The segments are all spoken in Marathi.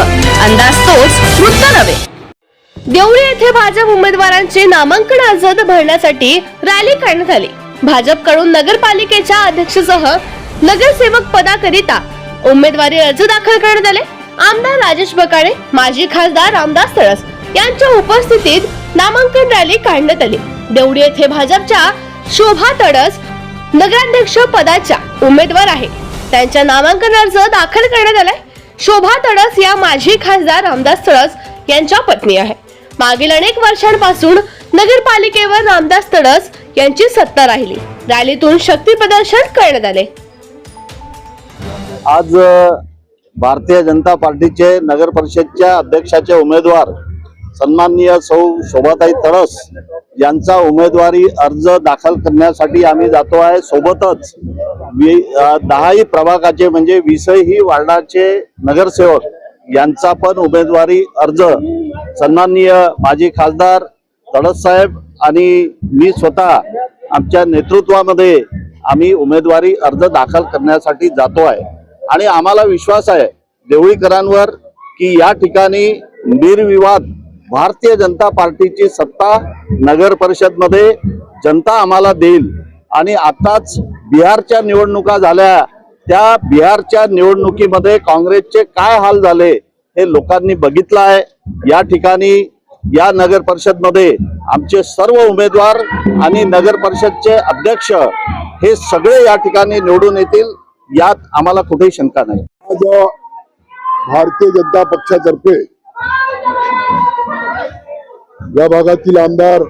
अंदाज तोच वृत्त नव्हे. देवळी येथे भाजप उमेदवारांचे नामांकन अर्ज भरण्यासाठी रॅली काढण्यात आली. भाजपकडून नगरपालिकेच्या अध्यक्षसह नगरसेवक पदाकरिता उमेदवारी अर्ज दाखल करण्यात आले. आमदार राजेश बकाळे माजी खासदार रामदास तळस यांच्या उपस्थितीत नामांकन रॅली काढण्यात आली. देवडी येथे भाजपच्या शोभा तडस नगराध्यक्ष पदाच्या उमेदवार आहे. त्यांच्या नामांकन अर्ज दाखल करण्यात आलाय. शोभा तडस या माजी खासदार रामदास तळस यांच्या पत्नी आहे. मागील अनेक वर्षांपासून नगरपालिकेवर रामदास तडस यांची सत्ता राहिली. रॅलीतून शक्ती प्रदर्शन करण्यात आले. आज भारतीय जनता पार्टीचे नगर परिषदच्या अध्यक्षाचे उमेदवार सन्माननीय सौ शोभाताई तडस यांचा उमेदवारी अर्ज दाखल करण्यासाठी आम्ही जातो आहे. सोबतच दहाही प्रभागाचे म्हणजे वीसही वार्डाचे नगरसेवक यांचा पण उमेदवारी अर्ज सन्माननीय माजी खासदार तळस साहेब आणि मी स्वतः आमच्या नेतृत्वामध्ये आम्ही उमेदवारी अर्ज दाखल करण्यासाठी जातो आहे. आणि आम्हाला विश्वास आहे देवळीकरांवर की या ठिकाणी निर्विवाद भारतीय जनता पार्टीची सत्ता नगर परिषदमध्ये जनता आम्हाला देईल. आणि आताच बिहारच्या निवडणुका झाल्या. त्या बिहारच्या निवडणुकीमध्ये काँग्रेसचे काय हाल झाले हे लोकांनी बघितलं आहे. या ठिकाणी या नगर परिषदमध्ये आमचे सर्व उमेदवार आणि नगर परिषदचे अध्यक्ष हे सगळे या ठिकाणी निवडून येतील यात आम्हाला कुठेही शंका नाही. भारतीय जनता पक्षातर्फे या भागातील आमदार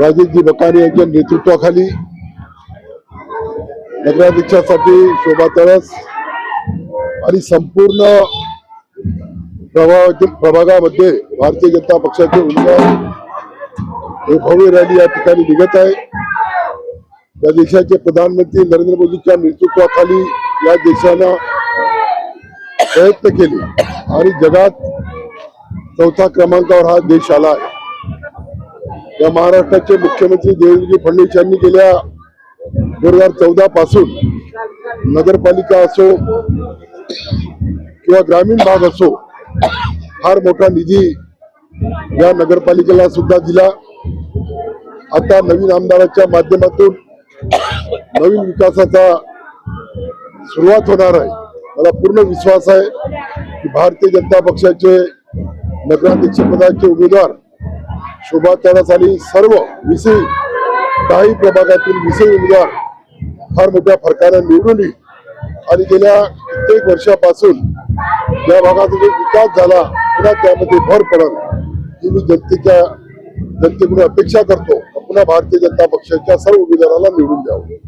राजेशजी बकाने यांच्या नेतृत्वाखाली नगराध्यक्षासाठी शोभा तळस आणि संपूर्ण प्रभागातील प्रभागामध्ये भारतीय जनता पक्षाचे उमेदवार हे भव्य रॅली या ठिकाणी निघत आहे. या देशाचे प्रधानमंत्री नरेंद्र मोदींच्या नेतृत्वाखाली या देशानं प्रयत्न केले आणि जगात चौथा क्रमांकावर हा देश आला आहे. या महाराष्ट्राचे मुख्यमंत्री देवेंद्रजी फडणवीस यांनी गेल्या दोन हजार चौदा पासून नगरपालिका असो किंवा ग्रामीण भाग असो फार मोठा निधी या नगरपालिकेला सुद्धा दिला. आता नवीन आमदाराच्या माध्यमातून नवीन विकासाचा सुरुवात होणार आहे. मला पूर्ण विश्वास आहे की भारतीय जनता पक्षाचे नगराध्यक्ष पदाचे उमेदवार शोभा तळस सर्व विषयी काही प्रभागातील विषयी उमेदवार फार मोठ्या फरकानं निवडून येईल. आणि गेल्या कित्येक वर्षापासून या भागाचा जो विकास झाला पुन्हा त्यामध्ये भर पडल ही मी जनतेच्या जनतेकडून अपेक्षा करतो पुन्हा भारतीय जनता पक्षाच्या सर्व उमेदवाराला निवडून द्यावं.